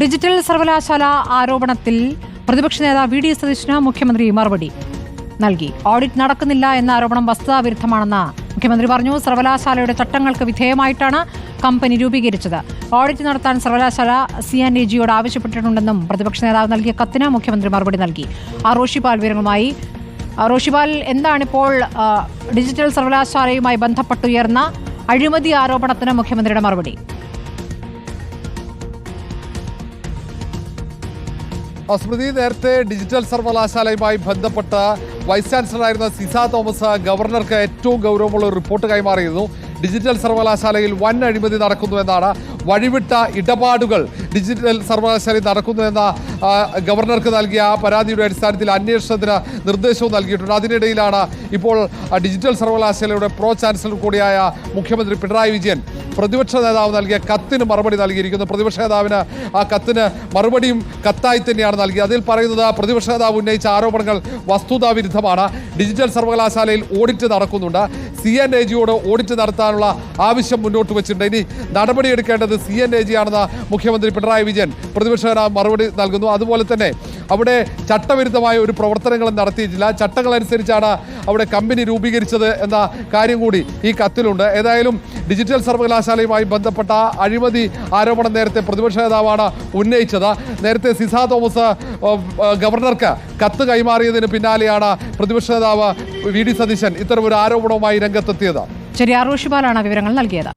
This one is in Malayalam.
ഡിജിറ്റൽ സർവകലാശാല ആരോപണത്തിൽ പ്രതിപക്ഷ നേതാവ് വി ഡി സതീശന് മുഖ്യമന്ത്രി മറുപടി നൽകി. ഓഡിറ്റ് നടക്കുന്നില്ല എന്ന ആരോപണം വസ്തുതാവിരുദ്ധമാണെന്ന് മുഖ്യമന്ത്രി പറഞ്ഞു. സർവകലാശാലയുടെ ചട്ടങ്ങൾക്ക് വിധേയമായിട്ടാണ് കമ്പനി രൂപീകരിച്ചത്. ഓഡിറ്റ് നടത്താൻ സർവകലാശാല സി എൻ എ ജിയോട് ആവശ്യപ്പെട്ടിട്ടുണ്ടെന്നും പ്രതിപക്ഷ നേതാവ് നൽകിയ കത്തിന് മുഖ്യമന്ത്രി മറുപടി നൽകി. ആറോഷിപാൽ വിവരങ്ങളുമായി റോഷിപാൽ എന്താണിപ്പോൾ ഡിജിറ്റൽ സർവകലാശാലയുമായി ബന്ധപ്പെട്ടുയർന്ന അഴിമതി ആരോപണത്തിന് മുഖ്യമന്ത്രിയുടെ മറുപടി? സ്മൃതി നേരത്തെ ഡിജിറ്റൽ സർവകലാശാലയുമായി ബന്ധപ്പെട്ട വൈസ് ചാൻസലറായിരുന്ന സിസ തോമസ് ഗവർണർക്ക് ഏറ്റവും ഗൗരവമുള്ള റിപ്പോർട്ട് കൈമാറിയിരുന്നു. ഡിജിറ്റൽ സർവകലാശാലയിൽ വൻ അഴിമതി നടക്കുന്നുവെന്നാണ് വഴിവിട്ട ഇടപാടുകൾ. ഡിജിറ്റൽ സർവകലാശാലയിൽ നടക്കുന്നുവെന്ന ഗവർണർക്ക് നൽകിയ പരാതിയുടെ അടിസ്ഥാനത്തിൽ അന്വേഷണത്തിന് നിർദ്ദേശവും നൽകിയിട്ടുണ്ട്. അതിനിടയിലാണ് ഇപ്പോൾ ഡിജിറ്റൽ സർവകലാശാലയുടെ പ്രോ ചാൻസലർ കൂടിയായ മുഖ്യമന്ത്രി പിണറായി വിജയൻ പ്രതിപക്ഷ നേതാവ് നൽകിയ കത്തിന് മറുപടി നൽകിയിരിക്കുന്നു. പ്രതിപക്ഷ നേതാവിന് ആ കത്തിന് മറുപടിയും കത്തായി തന്നെയാണ് നൽകിയത്. അതിൽ പറയുന്നത് പ്രതിപക്ഷ നേതാവ് ഉന്നയിച്ച ആരോപണങ്ങൾ വസ്തുതാവിരുദ്ധമാണ്. ഡിജിറ്റൽ സർവകലാശാലയിൽ ഓഡിറ്റ് നടക്കുന്നുണ്ട്. സി എൻ എ ജിയോട് ഓഡിറ്റ് നടത്താനുള്ള ആവശ്യം മുന്നോട്ട് വെച്ചിട്ടുണ്ട്. ഇനി നടപടിയെടുക്കേണ്ടത് സി എൻ എ ജി ആണെന്ന് മുഖ്യമന്ത്രി പിണറായി വിജയൻ പ്രതിപക്ഷ മറുപടി നൽകുന്നു. അതുപോലെ തന്നെ അവിടെ ചട്ടവിരുദ്ധമായ ഒരു പ്രവർത്തനങ്ങളും നടത്തിയിട്ടില്ല. ചട്ടങ്ങളനുസരിച്ചാണ് അവിടെ കമ്പനി രൂപീകരിച്ചത് എന്ന കാര്യം കൂടി ഈ കത്തിലുണ്ട്. ഏതായാലും ഡിജിറ്റൽ സർവകലാശാലയുമായി ബന്ധപ്പെട്ട അഴിമതി ആരോപണം നേരത്തെ പ്രതിപക്ഷ നേതാവാണ് ഉന്നയിച്ചത്. നേരത്തെ സിസ തോമസ് ഗവർണർക്ക് കത്ത് കൈമാറിയതിന് പിന്നാലെയാണ് പ്രതിപക്ഷ നേതാവ് വി ഡി സതീശൻ ഇത്തരമൊരു ആരോപണവുമായി രംഗത്തെത്തിയത്. ശരി ആറോഷിപാലാണ് വിവരങ്ങൾ നൽകിയത്.